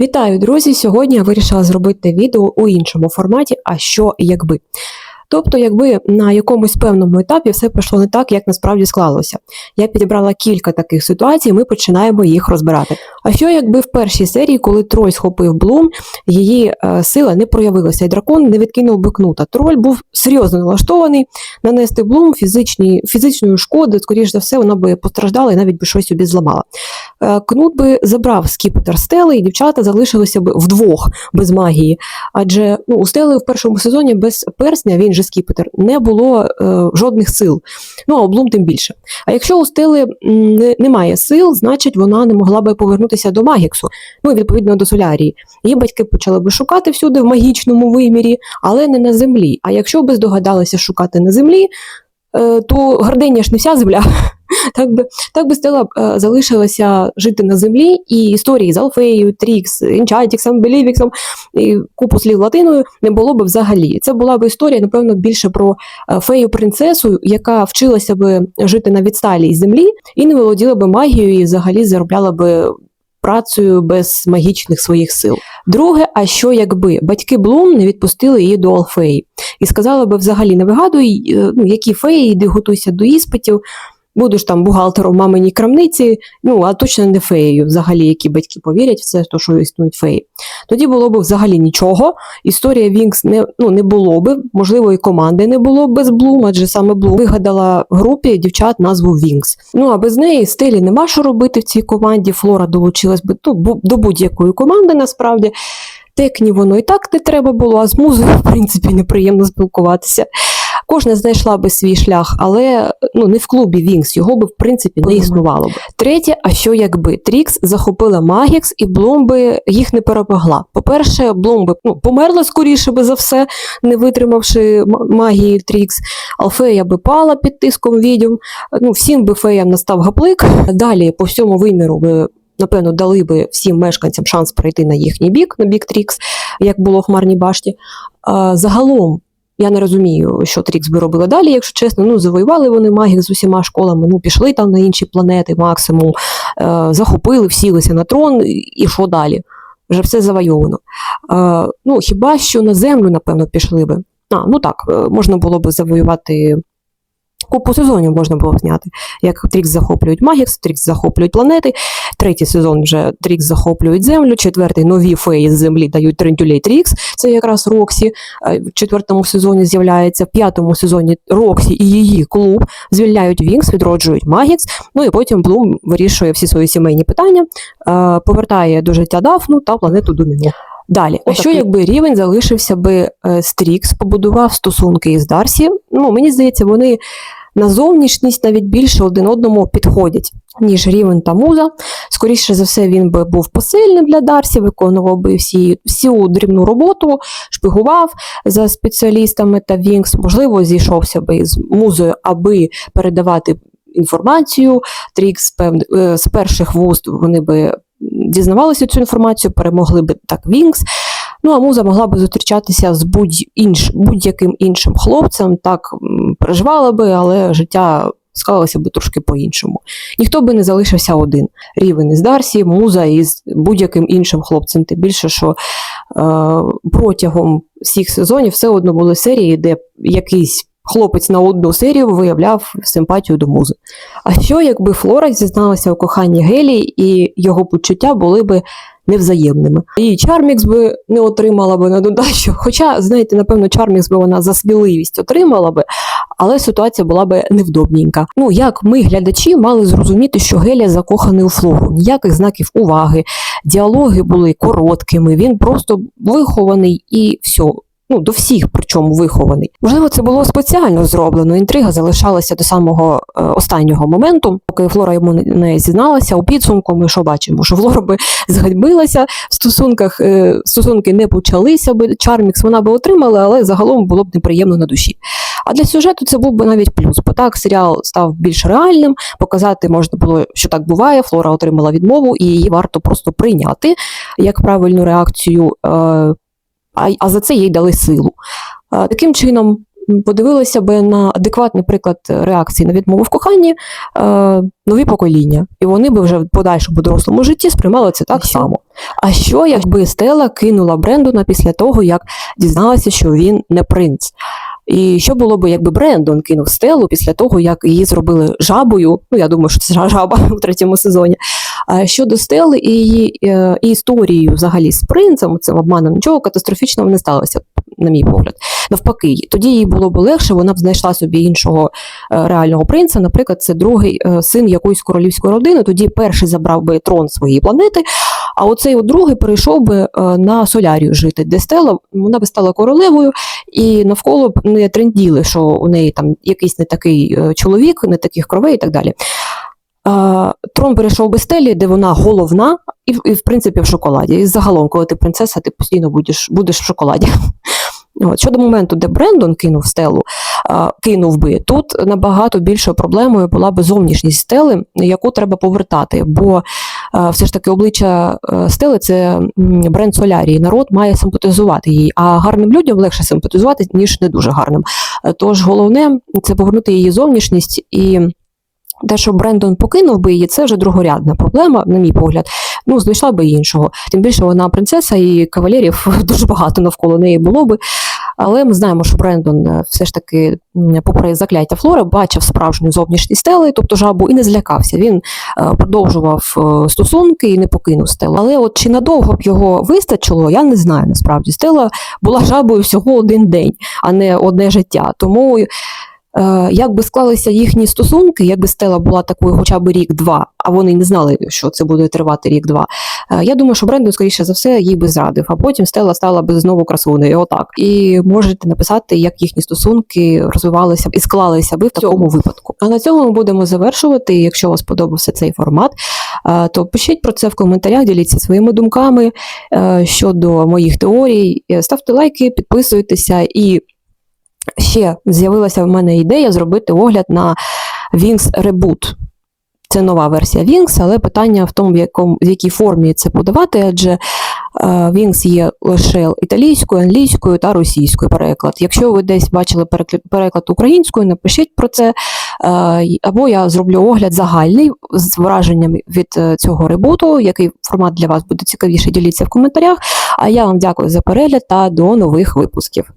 Вітаю, друзі! Сьогодні я вирішила зробити відео у іншому форматі, а що якби. Тобто, якби на якомусь певному етапі все пішло не так, як насправді склалося. Я підібрала кілька таких ситуацій, ми починаємо їх розбирати. А що якби в першій серії, коли Трой схопив Блум, її е, сила не проявилася, і дракон не відкинув би кнута. Троль був серйозно налаштований нанести Блум фізичні, фізичної шкоди, скоріш за все, вона би постраждала і навіть би щось собі зламала. Е, Кнут би забрав скіпетр стели, і дівчата залишилися б вдвох без магії. Адже ну, у стели в першому сезоні без персня, він же скіпетр, не було е, жодних сил. Ну а облум тим більше. А якщо у стели не, немає сил, значить вона не могла би повернутися до Магіксу, ну відповідно до Солярії. Її батьки почали би шукати всюди в магічному вимірі, але не на землі. А якщо би здогадалися шукати на землі, е, то гординя ж не вся земля. Так би, так би Стела е, залишилася жити на землі, і історії з Алфеєю, Трікс, Інчайтіксом, Белівіксом і купу слів латиною не було б взагалі. Це була б історія, напевно, більше про е, фею принцесу, яка вчилася би жити на відсталій землі і не володіла би магією, і взагалі заробляла би працею без магічних своїх сил. Друге, а що якби батьки Блум не відпустили її до Алфеї і сказали би взагалі не вигадуй, е, ну, які феї, йди готуйся до іспитів. Будеш там бухгалтером маминій крамниці, ну а точно не феєю, взагалі, які батьки повірять в це, то що існують феї. Тоді було б взагалі нічого. Історія Вінкс не, ну, не було б, можливо, і команди не було б без Блум, адже саме Блум вигадала групі дівчат назву Вінкс. Ну а без неї стилі нема що робити в цій команді. Флора долучилась би ну, до будь-якої команди насправді. Текні воно і так не треба було, а з музою, в принципі, неприємно спілкуватися. Кожна знайшла би свій шлях, але ну не в клубі Вінкс, його би в принципі не існувало б. Третє, а що якби Трікс захопила Магікс і Блум би їх не перемогла. По-перше, Блум би ну, померла скоріше би за все, не витримавши магії Трікс. Алфея би пала під тиском відьом. Ну, всім би феям настав гаплик. Далі по всьому виміру би. Напевно, дали би всім мешканцям шанс перейти на їхній бік, на бік Трікс, як було в Хмарній башті. Загалом, я не розумію, що Трікс би робила далі, якщо чесно. Ну, завоювали вони магів з усіма школами, ну пішли там на інші планети, максимум, е, захопили, всілися на трон, і- і що далі? Вже все завойовано. Е, ну, хіба що на землю, напевно, пішли би. А, ну так, е, можна було би завоювати. Купу сезонів можна було зняти. Як Трікс захоплюють Магікс, Трікс захоплюють планети. Третій сезон вже Трікс захоплюють землю. Четвертий нові феї з землі дають Трентюлей Трікс. Це якраз Роксі. Е, В четвертому сезоні з'являється. В п'ятому сезоні Роксі і її клуб звільняють Вінкс, відроджують Магікс. Ну і потім Блум вирішує всі свої сімейні питання, е, повертає до життя Дафну та планету Доміно. Далі, а що якби рівень залишився би е, Стрікс, побудував стосунки із Дарсі? Ну, мені здається, вони на зовнішність навіть більше один одному підходять, ніж рівень та муза. Скоріше за все, він би був посильним для Дарсі, виконував би всі, всю дрібну роботу, шпигував за спеціалістами та Вінкс, можливо, зійшовся би з музою, аби передавати інформацію. Трікс певне, е, з перших вуст вони би дізнавалися цю інформацію, перемогли би так Вінкс. Ну, а муза могла би зустрічатися з будь-яким іншим хлопцем, так переживала би, але життя склалося би трошки по-іншому. Ніхто би не залишився один. Рівень із Дарсі, муза із будь-яким іншим хлопцем. Тим більше, що е, протягом всіх сезонів все одно були серії, де якийсь хлопець на одну серію виявляв симпатію до музи. А що, якби Флора зізналася у коханні Гелі, і його почуття були би невзаємними? І Чармікс би не отримала би на додачу. Хоча, знаєте, напевно, Чармікс би вона за сміливість отримала би, але ситуація була би невдобненька. Ну, як ми, глядачі, мали зрозуміти, що Гелія закоханий у Флору, ніяких знаків уваги, діалоги були короткими, він просто вихований і все. Ну, до всіх, причому вихований. Можливо, це було спеціально зроблено. Інтрига залишалася до самого е, останнього моменту, поки Флора йому не- зізналася. У підсумку ми що бачимо? Що Флора би зганьбилася в стосунках, е, стосунки не почалися би. Чармікс вона би отримала, але загалом було б неприємно на душі. А для сюжету це був би навіть плюс, бо так серіал став більш реальним, показати можна було, що так буває. Флора отримала відмову, і її варто просто прийняти як правильну реакцію. Е, а, а за це їй дали силу. Таким чином, подивилися би на адекватний приклад реакції на відмову в коханні нові покоління, і вони би вже в подальшому дорослому житті сприймали це так само. А що, якби Стела кинула Брендона після того, як дізналася, що він не принц? І що було б, якби Брендон кинув Стелу після того, як її зробили жабою? Ну, я думаю, що це жаба у третьому сезоні. Щодо Стели і її е, і історією взагалі з принцем, цим обманом, нічого катастрофічного не сталося, на мій погляд. Навпаки, тоді їй було б легше, вона б знайшла собі іншого е, реального принца. Наприклад, це другий е, син якоїсь королівської родини. Тоді перший забрав би трон своєї планети, а оцей от другий перейшов би на Солярію жити, де Стела вона би стала королевою, і навколо б не тренділи, що у неї там якийсь не такий чоловік, не таких кровей і так далі. Трон перейшов би Стелі, де вона головна, і, і в принципі в шоколаді. І загалом, коли ти принцеса, ти постійно будеш, будеш в шоколаді. От. Щодо моменту, де Брендон кинув стелу, а, кинув би, тут набагато більшою проблемою була би зовнішність стели, яку треба повертати. Бо а, все ж таки обличчя е, стели це бренд Солярії. Народ має симпатизувати їй, а гарним людям легше симпатизувати, ніж не дуже гарним. Е, Тож головне це повернути її зовнішність і. Те, що Брендон покинув би її, це вже другорядна проблема, на мій погляд. Ну, знайшла би іншого. Тим більше вона принцеса і кавалерів дуже багато навколо неї було би. Але ми знаємо, що Брендон е, все ж таки, попри закляття Флори, бачив справжню зовнішність стели, тобто жабу, і не злякався. Він е, продовжував е, стосунки і не покинув стелу. Але от чи надовго б його вистачило, я не знаю насправді. Стела була жабою всього один день, а не одне життя. Тому. Е, Як би склалися їхні стосунки, якби Стела була такою хоча б рік-два, а вони не знали, що це буде тривати рік-два. е, Я думаю, що Брендон, скоріше за все, їй би зрадив, а потім Стела стала би знову красунею. Отак. І можете написати, як їхні стосунки розвивалися і склалися би в такому випадку. А на цьому ми будемо завершувати. Якщо вам сподобався цей формат, е, то пишіть про це в коментарях, діліться своїми думками щодо моїх теорій. Ставте лайки, підписуйтеся і. Ще з'явилася в мене ідея зробити огляд на Wings Reboot. Це нова версія Wings, але питання в тому, в, якому, в якій формі це подавати, адже е, Wings є лише італійською, англійською та російською переклад. Якщо ви десь бачили переклад, українською, напишіть про це. Е, або я зроблю огляд загальний з враженням від е, цього ребуту. Який формат для вас буде цікавіше, діліться в коментарях. А я вам дякую за перегляд та до нових випусків.